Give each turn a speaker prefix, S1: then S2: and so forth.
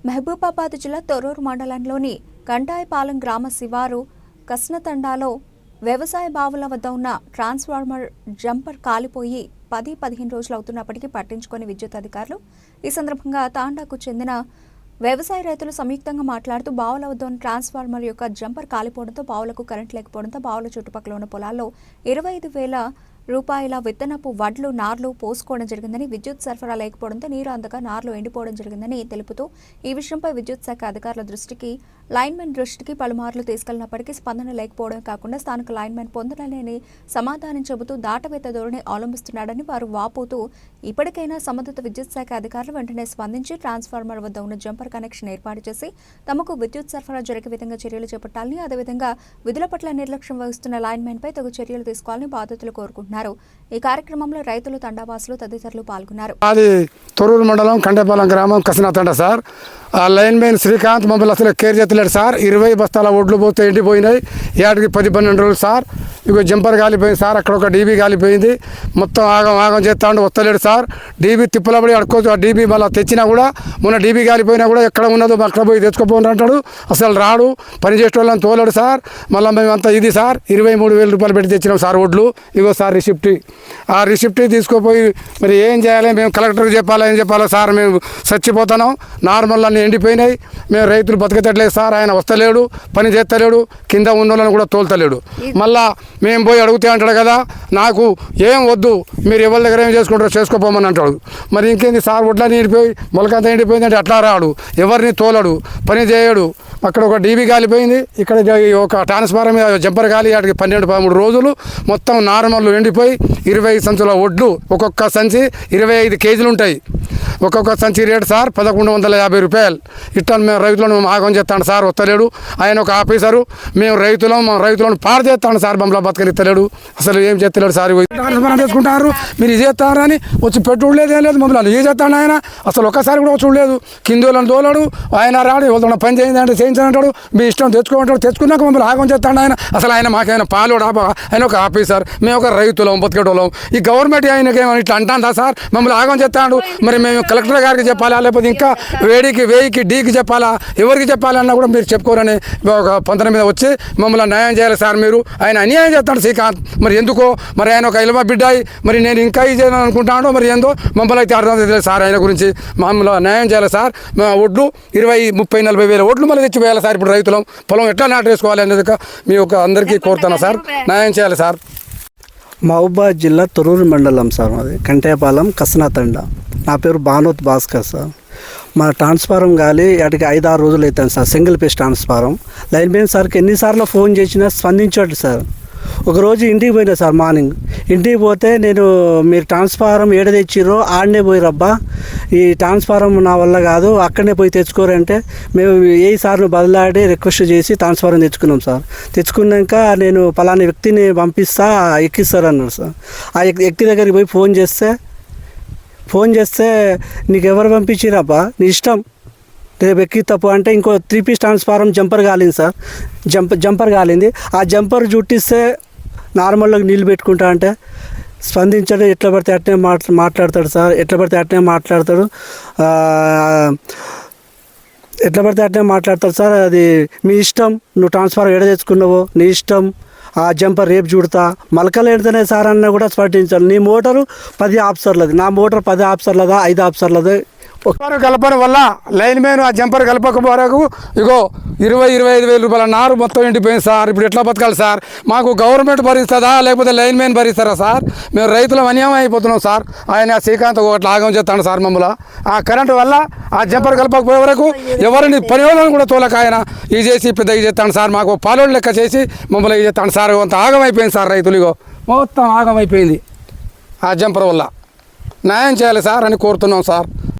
S1: మహబూబాబాద్ జిల్లా తొర్రూరు మండలంలోని గంటాయపాలెం గ్రామ శివారు కస్నతండాలో వ్యవసాయ బావుల వద్ద ఉన్న ట్రాన్స్ఫార్మర్ జంపర్ కాలిపోయి పది పదిహేను రోజులు అవుతున్నప్పటికీ పట్టించుకొని విద్యుత్ అధికారులు ఈ సందర్భంగా తాండాకు చెందిన వ్యవసాయ రైతులు సంయుక్తంగా మాట్లాడుతూ బావుల వద్ద ఉన్న ట్రాన్స్ఫార్మర్ యొక్క జంపర్ కాలిపోవడంతో బావులకు కరెంట్ లేకపోవడంతో బావుల చుట్టుపక్కల ఉన్న పొలాల్లో ఇరవై ఐదు వేల రూపాయల విత్తనపు వడ్లు నార్లు పోసుకోవడం జరిగిందని విద్యుత్ సరఫరా లేకపోవడంతో నీరు అందక నార్లు ఎండిపోవడం జరిగిందని తెలుపుతూ ఈ విషయంపై విద్యుత్ శాఖ అధికారుల దృష్టికి లైన్మెన్ దృష్టికి పలుమార్లు తీసుకెళ్ళినప్పటికీ స్పందన లేకపోవడం కాకుండా స్థానిక లైన్మెన్ పొందలేని సమాధానం చెబుతూ దాటవేత ధోరణి అవలంబిస్తున్నాడని వారు వాపోతూ ఇప్పటికైనా సంబంధిత విద్యుత్ శాఖ అధికారులు వెంటనే స్పందించి ట్రాన్స్ఫార్మర్ వద్ద ఉన్న జంపర్ కనెక్షన్ ఏర్పాటు చేసి తమకు విద్యుత్ సరఫరా జరిగే విధంగా చర్యలు చేపట్టాలని అదేవిధంగా విధుల పట్ల నిర్లక్ష్యం వహిస్తున్న లైన్మెన్పై తగు చర్యలు తీసుకోవాలని బాధితులు కోరుకుంటున్నారు. ఈ కార్యక్రమంలో రైతులు తండావాసులు తదితరులు పాల్గొన్నారు.
S2: అది తొరూరు మండలం కండపాలెం గ్రామం కసినాతండ సార్. ఆ లైన్ మ్యాన్ శ్రీకాంత్ మమ్మల్ని అసలు కేర్ చేస్తలేడు సార్. ఇరవై బస్తాల ఒడ్లు పోతే ఎండిపోయినాయి. ఏటికి పది పన్నెండు రోజులు సార్. ఇక జంపర్ కాలిపోయింది సార్. అక్కడ ఒక డీబీ కాలిపోయింది మొత్తం ఆగం ఆగం చేస్తాడు వస్తలేడు సార్. డీబీ తిప్పలబడి అడుకోవచ్చు ఆ డీబీ మళ్ళీ తెచ్చినా కూడా మొన్న డీబీ కాలిపోయినా కూడా ఎక్కడ ఉన్నదో అక్కడ పోయి తెచ్చుకోపోని అంటాడు. అసలు రాడు. పని చేసేటోళ్ళని తోలడు సార్. మళ్ళీ మేము అంతా ఇది సార్. ఇరవై మూడు వేల రూపాయలు పెట్టి తెచ్చినాం సార్ ఒడ్లు. ఇగో సార్ రిసిప్ట్. ఆ రిసిప్ట్ తీసుకుపోయి మరి ఏం చేయాలి? మేము కలెక్టర్కి చెప్పాలి ఏం చెప్పాలో? సార్ మేము చచ్చిపోతున్నాం. నార్మల్ అన్నీ ఎండిపోయినాయి. మేము రైతులు బతకతట్లేదు సార్ ఆయన వస్తలేడు పని చేస్తలేడు కింద ఉన్న కూడా తోలుతలేడు. మళ్ళా మేము పోయి అడుగుతే అంటాడు కదా నాకు ఏం వద్దు మీరు ఎవరి దగ్గర ఏం చేసుకుంటారో చేసుకోపోమని అంటాడు. మరి ఇంకేంది సార్ ఒడ్లని ఎండిపోయి మొలకంతా ఎండిపోయింది అంటే అట్లా రాడు. ఎవరిని తోలడు పని చేయడు. అక్కడ ఒక డీబీ కాలిపోయింది ఇక్కడ ఒక ట్రాన్స్ఫార్మర్ మీద జంపర్ కాలి అక్కడికి పన్నెండు పదమూడు రోజులు మొత్తం నార్మల్ ఎండిపోయి ఇరవై సంచుల ఒడ్లు ఒక్కొక్క సంచి ఇరవై ఐదు కేజీలు ఉంటాయి. ఒక్కొక్క సంచి రేటు సార్ పదకొండు వందల యాభై రూపాయలు. ఇట్లా మేము రైతులను మేము ఆగం చేస్తాను సార్ వస్తలేడు ఆయన ఒక ఆఫీసరు మేము రైతులం మా రైతులను పాడు చేస్తాను సార్ బొమ్మల బతకని ఇస్తలేడు అసలు ఏం చేస్తలేడు సార్ ట్రాన్స్ఫార్మర్ చేసుకుంటారు. మీరు ఇది చేస్తారని వచ్చి పెట్టుడు లేదు ఏం లేదు మమ్మల్ని ఏ చేస్తాను ఆయన? అసలు ఒక్కసారి కూడా వచ్చి చూడలేదు కింది దోలాడు ఆయన రాడు ఎవరితో పని చేయండి చేయించాలంటాడు మీ ఇష్టం తెచ్చుకోమంటాడు తెచ్చుకున్నాక మమ్మల్ని ఆగం చేస్తాడు ఆయన. అసలు ఆయన మాకైనా పాలోడు ఆయన ఒక ఆఫీసర్ మేము ఒక రైతులం బతికేటోళ్ళం. ఈ గవర్నమెంట్ ఆయనకి ఏమైనా ఇట్లా అంటాందా సార్? మమ్మల్ని ఆగం చేస్తాడు. మరి మేము కలెక్టర్ గారికి చెప్పాలా? లేకపోతే ఇంకా వేడికి వేయికి డీకి చెప్పాలా? ఎవరికి చెప్పాలన్నా కూడా మీరు చెప్పుకోరని ఒక పంతన మీద వచ్చి మమ్మల్ని న్యాయం చేయాలి సార్ మీరు. ఆయన అన్యాయం చేస్తాడు శ్రీకాంత్. మరి ఎందుకో? మరి ఆయన ఒక ఇలవ బిడ్డాయి. మరి నేను ఇంకా ఇది అనుకుంటాను మరి ఏందో? మమ్మల్ని అయితే అర్థం తెలియదు సార్ ఆయన గురించి. మమ్మల్ని న్యాయం చేయాలి సార్. మా ఒడ్లు ఇరవై ముప్పై నలభై వేల ఒడ్లు మళ్ళీ తెచ్చి వేయాలి సార్ ఇప్పుడు రైతులం. పొలం ఎట్లా నాటేసుకోవాలి అనేది మీ ఒక అందరికీ కోరుతాను సార్. న్యాయం చేయాలి సార్.
S3: మహబూబాద్ జిల్లా తొరూరు మండలం సార్ మాది. కంటేపాలెం కసనాతండ. నా పేరు భానోత్ భాస్కర్ సార్. మా ట్రాన్స్ఫారం గాలి వాటికి ఐదు ఆరు రోజులు అవుతాను sir single page transformer. Line main సార్కి ఎన్నిసార్లు ఫోన్ చేసినా స్పందించాడు సార్. ఒకరోజు ఇంటికి పోయినా సార్ మార్నింగ్. ఇంటికి పోతే నేను మీరు ట్రాన్స్ఫారం ఏడ తెచ్చిర్రో ఆడనే పోయిరబ్బా ఈ ట్రాన్స్ఫారం నా వల్ల కాదు అక్కడనే పోయి తెచ్చుకోరంటే మేము ఏ సార్ను బదలాడి రిక్వెస్ట్ చేసి ట్రాన్స్ఫారం తెచ్చుకున్నాం సార్. తెచ్చుకున్నాక నేను పలానా వ్యక్తిని పంపిస్తా ఎక్కిస్తారన్నారు సార్. ఆ వ్యక్తి దగ్గరికి పోయి ఫోన్ చేస్తే ఫోన్ చేస్తే నీకు ఎవరు పంపించిరబ్బా నీ ఇష్టం. రేపు ఎక్కి తప్పు అంటే ఇంకో త్రీ పీస్ ట్రాన్స్ఫారం జంపర్ కాలింది సార్. జంప్ జంపర్ కాలింది. ఆ జంపర్ చుట్టిస్తే నార్మల్గా నీళ్ళు పెట్టుకుంటా అంటే స్పందించడం. ఎట్లా పడితే అట్నే మాట్లా మాట్లాడతాడు సార్. ఎట్లా పడితే అట్నే మాట్లాడతాడు. ఎట్లా పడితే అట్నే మాట్లాడతాడు సార్. అది మీ ఇష్టం. నువ్వు ట్రాన్స్ఫర్ ఎడ తెచ్చుకున్నావో నీ ఇష్టం. ఆ జంపర్ రేపు చూడతా. మలకలు సార్ అన్న కూడా స్పటించాలి నీ మోటారు పది ఆఫ్సర్లది. నా మోటార్ పది ఆఫ్సర్లదా ఐదు ఆఫ్సర్లదా? ఒక
S2: కలపడం వల్ల లైన్ మ్యాన్ ఆ జంపర్ కలపకపోరకు ఇగో ఇరవై ఇరవై ఐదు వేల రూపాయల నారు మొత్తం ఎండిపోయింది సార్. ఇప్పుడు ఎట్లా బతకాలి సార్? మాకు గవర్నమెంట్ భరిస్తుందా? లేకపోతే లైన్ మ్యాన్ భరిస్తారా సార్? మేము రైతులం అన్యాయం అయిపోతున్నాం సార్. ఆయన శ్రీకాంత్ ఒకటి లాగం చేస్తాడు సార్ మమ్మల్ని. ఆ కరెంటు వల్ల ఆ జంపర్ కలపకపోయే వరకు ఎవరిని పని కూడా తోలక ఆయన ఇది చేసి పెద్ద ఇది చేస్తాను సార్. మాకు పాలోళ్ళు లెక్క చేసి మమ్మల్ని ఇది చేస్తాను సార్. కొంత ఆగం అయిపోయింది సార్ రైతులు ఇగో. మొత్తం ఆగం అయిపోయింది ఆ జంపర్ వల్ల. న్యాయం చేయాలి సార్ అని కోరుతున్నాం సార్.